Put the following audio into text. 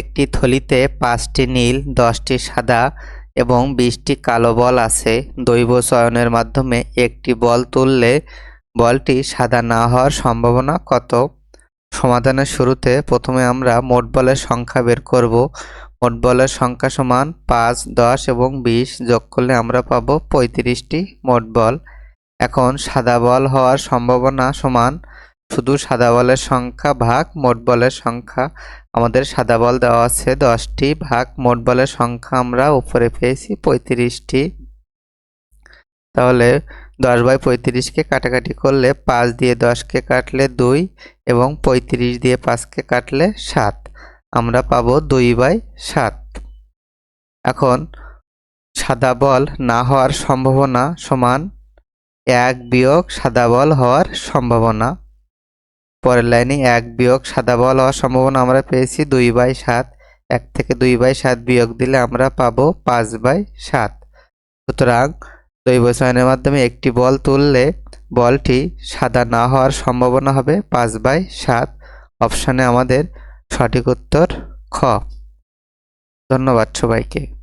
একটি থলিতে পাঁচটি নীল, দশটি সাদা এবং বিশটি কালো বল আছে। দৈব চয়নের মাধ্যমে একটি বল তুললে বলটি সাদা না হওয়ার সম্ভাবনা কত? সমাধানের শুরুতে প্রথমে আমরা মোট বলের সংখ্যা বের করব। মোট বলের সংখ্যা সমান পাঁচ, দশ এবং বিশ যোগ করলে আমরা পাবো পঁয়ত্রিশটি মোট বল। এখন সাদা বল হওয়ার সম্ভাবনা সমান শুধু সাদা বলের সংখ্যা ভাগ মোট বলের সংখ্যা আমাদের সাদা বল দেওয়া আছে দশটি, ভাগ মোট বলের সংখ্যা আমরা উপরে পেয়েছি পঁয়ত্রিশটি। তাহলে দশ বাই পঁয়ত্রিশকে কাটাকাটি করলে পাঁচ দিয়ে দশকে কাটলে দুই এবং পঁয়ত্রিশ দিয়ে পাঁচকে কাটলে সাত। আমরা পাবো দুই বাই সাত। এখন সাদা বল না হওয়ার সম্ভাবনা সমান এক বিয়োগ সাদা বল হওয়ার সম্ভাবনা। পরের লাইনে এক বিয়োগ সাদা বল হওয়ার সম্ভাবনা আমরা পেয়েছি দুই বাই সাত। এক থেকে দুই বাই সাত বিয়োগ দিলে আমরা পাবো পাঁচ বাই সাত। সুতরাং দৈব চয়নের মাধ্যমে একটি বল তুললে বলটি সাদা না হওয়ার সম্ভাবনা হবে পাঁচ বাই সাত। অপশানে আমাদের সঠিক উত্তর খ। ধন্যবাদ সবাইকে।